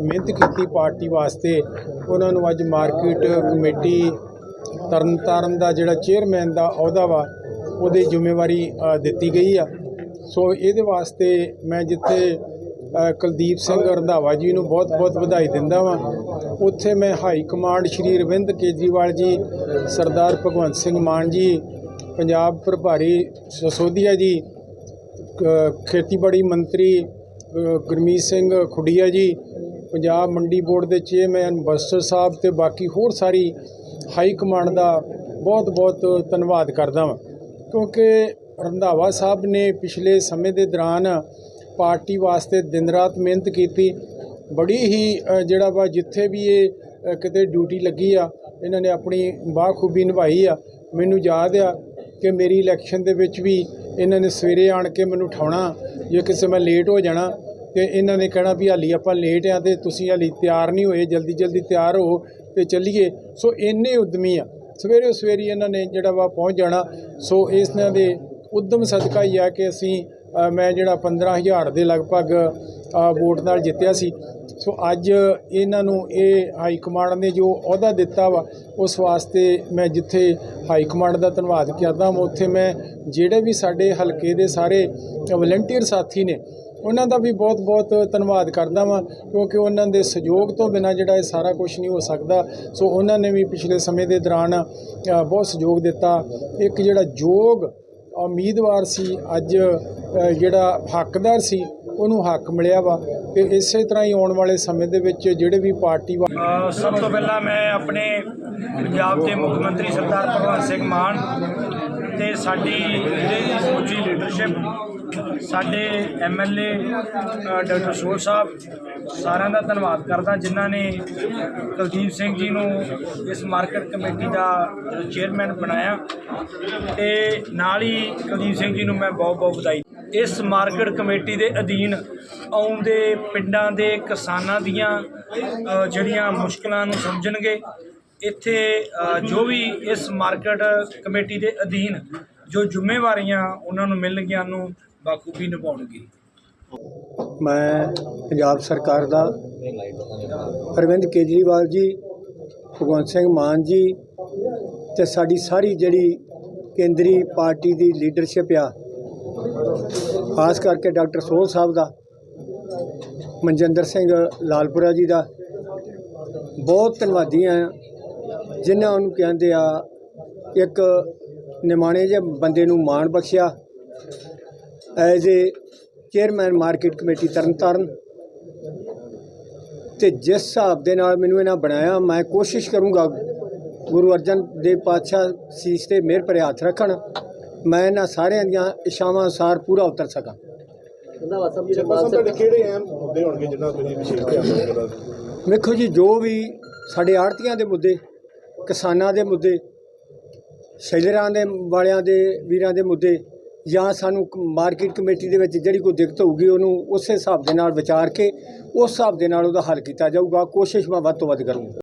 ਮਿਹਨਤ ਕੀਤੀ ਪਾਰਟੀ ਵਾਸਤੇ, ਉਹਨਾਂ ਨੂੰ ਅੱਜ ਮਾਰਕੀਟ ਕਮੇਟੀ ਤਰਨਤਾਰਨ ਦਾ ਜਿਹੜਾ ਚੇਅਰਮੈਨ ਦਾ ਅਹੁਦਾ ਵਾ, ਉਹਦੀ ਜ਼ਿੰਮੇਵਾਰੀ ਦਿੱਤੀ ਗਈ ਆ। ਸੋ ਇਹਦੇ ਵਾਸਤੇ ਮੈਂ ਜਿੱਥੇ ਕੁਲਦੀਪ ਸਿੰਘ ਰੰਧਾਵਾ ਜੀ ਨੂੰ ਬਹੁਤ-ਬਹੁਤ ਵਧਾਈ ਦਿੰਦਾ ਵਾਂ। ਉੱਥੇ ਮੈਂ ਹਾਈ ਕਮਾਂਡ ਸ਼੍ਰੀ ਅਰਵਿੰਦ ਕੇਜਰੀਵਾਲ ਜੀ, ਸਰਦਾਰ ਭਗਵੰਤ ਸਿੰਘ ਮਾਨ ਜੀ, ਪੰਜਾਬ ਪ੍ਰਭਾਰੀ ਸਸੋਦੀਆ ਜੀ ਖੇਤੀਬਾੜੀ ਮੰਤਰੀ ਗੁਰਮੀਤ ਸਿੰਘ ਖੁੱਡੀਆ ਜੀ ਪੰਜਾਬ ਮੰਡੀ ਬੋਰਡ ਦੇ ਚੇਅਰਮੈਨ ਬਸਟਰ ਸਾਹਿਬ ਤੇ ਬਾਕੀ ਹੋਰ ਸਾਰੀ ਹਾਈ ਕਮਾਂਡ ਦਾ ਬਹੁਤ-ਬਹੁਤ ਧੰਨਵਾਦ ਕਰਦਾ ਹਾਂ ਕਿਉਂਕਿ ਰੰਧਾਵਾ ਸਾਹਿਬ ਨੇ ਪਿਛਲੇ ਸਮੇਂ ਦੇ ਦੌਰਾਨ ਪਾਰਟੀ ਵਾਸਤੇ ਦਿਨ ਰਾਤ ਮਿਹਨਤ ਕੀਤੀ। ਬੜੀ ਹੀ ਜਿਹੜਾ ਵਾ ਜਿੱਥੇ ਵੀ ਇਹ ਕਿਤੇ ਡਿਊਟੀ ਲੱਗੀ ਆ, ਇਹਨਾਂ ਨੇ ਆਪਣੀ ਬਾਖੂਬੀ ਨਿਭਾਈ ਆ। ਮੈਨੂੰ ਯਾਦ ਆ ਕਿ ਮੇਰੀ ਇਲੈਕਸ਼ਨ ਦੇ ਵਿੱਚ ਵੀ ਇਹਨਾਂ ਨੇ ਸਵੇਰੇ ਆਣ ਕੇ ਮੈਨੂੰ ਉਠਾਉਣਾ, ਜੇ ਕਿਸੇ ਮੈਂ ਲੇਟ ਹੋ ਜਾਣਾ ਤੇ ਇਹਨਾਂ ਨੇ ਕਹਿਣਾ ਵੀ ਹਾਲੀ ਆਪਾਂ ਲੇਟ ਆ ਤੇ ਤੁਸੀਂ ਹਾਲੀ ਤਿਆਰ ਨਹੀਂ ਹੋਏ, ਜਲਦੀ ਜਲਦੀ ਤਿਆਰ ਹੋ ਤੇ ਚੱਲੀਏ। ਸੋ ਇੰਨੇ ਉਦਮੀ ਆ। ਸਵੇਰੇ ਸਵੇਰੇ ਇਹਨਾਂ ਨੇ ਜਿਹੜਾ ਵਾ ਪਹੁੰਚ ਜਾਣਾ। ਸੋ ਇਸ ਨਾਲ ਦੇ ਉਦਮ ਸਦਕਾ ਹੀ ਆ ਕਿ ਅਸੀਂ ਮੈਂ ਜਿਹੜਾ 15000 ਦੇ ਲਗਭਗ ਵੋਟ ਨਾਲ ਜਿੱਤਿਆ ਸੀ। ਸੋ ਅੱਜ ਇਹਨਾਂ ਨੂੰ ਇਹ ਹਾਈ ਕਮਾਂਡ ਨੇ ਜੋ ਅਹੁਦਾ ਦਿੱਤਾ ਵਾ, ਉਸ ਵਾਸਤੇ ਮੈਂ ਜਿੱਥੇ ਹਾਈ ਕਮਾਂਡ ਦਾ ਧੰਨਵਾਦ ਕਰਦਾ ਹਾਂ ਉੱਥੇ ਮੈਂ ਜਿਹੜੇ ਵੀ ਸਾਡੇ ਹਲਕੇ ਦੇ ਸਾਰੇ ਵਲੰਟੀਅਰ ਸਾਥੀ ਨੇ, ਉਹਨਾਂ ਦਾ ਵੀ ਬਹੁਤ ਬਹੁਤ ਧੰਨਵਾਦ ਕਰਦਾ ਵਾਂ, ਕਿਉਂਕਿ ਉਹਨਾਂ ਦੇ ਸਹਿਯੋਗ ਤੋਂ ਬਿਨਾਂ ਜਿਹੜਾ ਇਹ ਸਾਰਾ ਕੁਝ ਨਹੀਂ ਹੋ ਸਕਦਾ। ਸੋ ਉਹਨਾਂ ਨੇ ਵੀ ਪਿਛਲੇ ਸਮੇਂ ਦੇ ਦੌਰਾਨ ਬਹੁਤ ਸਹਿਯੋਗ ਦਿੱਤਾ। ਇੱਕ ਜਿਹੜਾ ਯੋਗ ਉਮੀਦਵਾਰ ਸੀ, ਅੱਜ ਜਿਹੜਾ ਹੱਕਦਾਰ ਸੀ ਉਹਨੂੰ ਹੱਕ ਮਿਲਿਆ ਵਾ ਕਿ ਇਸੇ ਤਰ੍ਹਾਂ ਹੀ ਆਉਣ ਵਾਲੇ ਸਮੇਂ ਦੇ ਵਿੱਚ ਜਿਹੜੇ ਵੀ ਪਾਰਟੀ ਵਾ ਸਭ ਤੋਂ ਪਹਿਲਾਂ ਮੈਂ ਆਪਣੇ ਪੰਜਾਬ ਦੇ ਮੁੱਖ ਮੰਤਰੀ ਸਰਦਾਰ ਭਗਵੰਤ ਸਿੰਘ ਮਾਨ ਤੇ ਸਾਡੀ ਜਿਹੜੀ ਸਮੁੱਚੀ ਲੀਡਰਸ਼ਿਪ ਸਾਡੇ ਐਮਐਲਏ ਡਾਕਟਰ ਸੋਲ ਸਾਹਿਬ, ਸਾਰਿਆਂ ਦਾ ਧੰਨਵਾਦ ਕਰਦਾ ਜਿਨ੍ਹਾਂ ਨੇ ਕੁਲਦੀਪ ਸਿੰਘ ਜੀ ਨੂੰ ਇਸ ਮਾਰਕੀਟ ਕਮੇਟੀ ਦਾ ਚੇਅਰਮੈਨ ਬਣਾਇਆ ਤੇ ਨਾਲ ਹੀ ਕੁਲਦੀਪ ਸਿੰਘ ਜੀ ਨੂੰ ਮੈਂ ਬਹੁਤ ਬਹੁਤ ਵਧਾਈ ਇਸ ਮਾਰਕੀਟ ਕਮੇਟੀ ਦੇ ਅਧੀਨ ਆਉਂਦੇ ਪਿੰਡਾਂ ਦੇ ਕਿਸਾਨਾਂ ਦੀਆਂ ਜਿਹੜੀਆਂ ਮੁਸ਼ਕਲਾਂ ਨੂੰ ਸਮਝਣਗੇ, ਇੱਥੇ ਜੋ ਵੀ ਇਸ ਮਾਰਕੀਟ ਕਮੇਟੀ ਦੇ ਅਧੀਨ ਜੋ ਜ਼ਿੰਮੇਵਾਰੀਆਂ ਉਹਨਾਂ ਨੂੰ ਮਿਲਣਗੀਆਂ ਨੂੰ ਬਾਖੂਬੀ ਨਿਭਾਉਣਗੇ। ਮੈਂ ਪੰਜਾਬ ਸਰਕਾਰ ਦਾ ਅਰਵਿੰਦ ਕੇਜਰੀਵਾਲ ਜੀ, ਭਗਵੰਤ ਸਿੰਘ ਮਾਨ ਜੀ ਤੇ ਸਾਡੀ ਸਾਰੀ ਜਿਹੜੀ ਕੇਂਦਰੀ ਪਾਰਟੀ ਦੀ ਲੀਡਰਸ਼ਿਪ ਆ ਖਾਸ ਕਰਕੇ ਡਾਕਟਰ ਸੋਹਲ ਸਾਹਿਬ ਦਾ, ਮਨਜਿੰਦਰ ਸਿੰਘ ਲਾਲਪੁਰਾ ਜੀ ਦਾ, ਬਹੁਤ ਧੰਨਵਾਦੀ ਆ, ਜਿਨ੍ਹਾਂ ਨੂੰ ਕਹਿੰਦੇ ਆ, ਇੱਕ ਨਿਮਾਣੇ ਜਿਹੇ ਬੰਦੇ ਨੂੰ ਮਾਣ ਬਖਸ਼ਿਆ, as a chairman market committee Tarn Taran. ਤੇ ਜਿਸ ਹਿਸਾਬ ਦੇ ਨਾਲ ਮੈਨੂੰ ਇਹਨਾਂ ਬਣਾਇਆ, ਮੈਂ ਕੋਸ਼ਿਸ਼ ਕਰੂੰਗਾ ਗੁਰੂ ਅਰਜਨ ਦੇਵ ਪਾਤਸ਼ਾਹ ਸੀਸ ਤੇ ਮਿਹਰ ਭਰੇ ਹੱਥ ਰੱਖਣ। ਮੈਂ ਇਹਨਾਂ ਸਾਰਿਆਂ ਦੀਆਂ ਇਸ਼ਾਵਾਂ ਅਨੁਸਾਰ ਪੂਰਾ ਉਤਰ ਸਕਾਂ। ਚੇਅਰਪਰਸਨ ਤੁਹਾਡੇ ਕਿਹੜੇ ਅਹਿਮ ਮੁੱਦੇ ਹੋਣਗੇ ਜਿਨ੍ਹਾਂ ਤੁਸੀਂ ਵਿਸ਼ੇਸ਼ ਧਿਆਨ ਦੇਵੋਗੇ ਵੇਖੋ ਜੀ ਜੋ ਵੀ ਸਾਡੇ ਆੜਤੀਆਂ ਦੇ ਮੁੱਦੇ ਕਿਸਾਨਾਂ ਦੇ ਮੁੱਦੇ ਸ਼ੈਲਰਾਂ ਦੇ ਵਾਲਿਆਂ ਦੇ ਵੀਰਾਂ ਦੇ ਮੁੱਦੇ ਜਾਂ ਸਾਨੂੰ ਮਾਰਕੀਟ ਕਮੇਟੀ ਦੇ ਵਿੱਚ ਜਿਹੜੀ ਕੋਈ ਦਿੱਕਤ ਹੋਊਗੀ ਉਹਨੂੰ ਉਸੇ ਹਿਸਾਬ ਦੇ ਨਾਲ ਵਿਚਾਰ ਕੇ ਉਸ ਹਿਸਾਬ ਦੇ ਨਾਲ ਉਹਦਾ ਹੱਲ ਕੀਤਾ ਜਾਊਗਾ। ਕੋਸ਼ਿਸ਼ ਮੈਂ ਵੱਧ ਤੋਂ ਵੱਧ ਕਰੂੰਗਾ।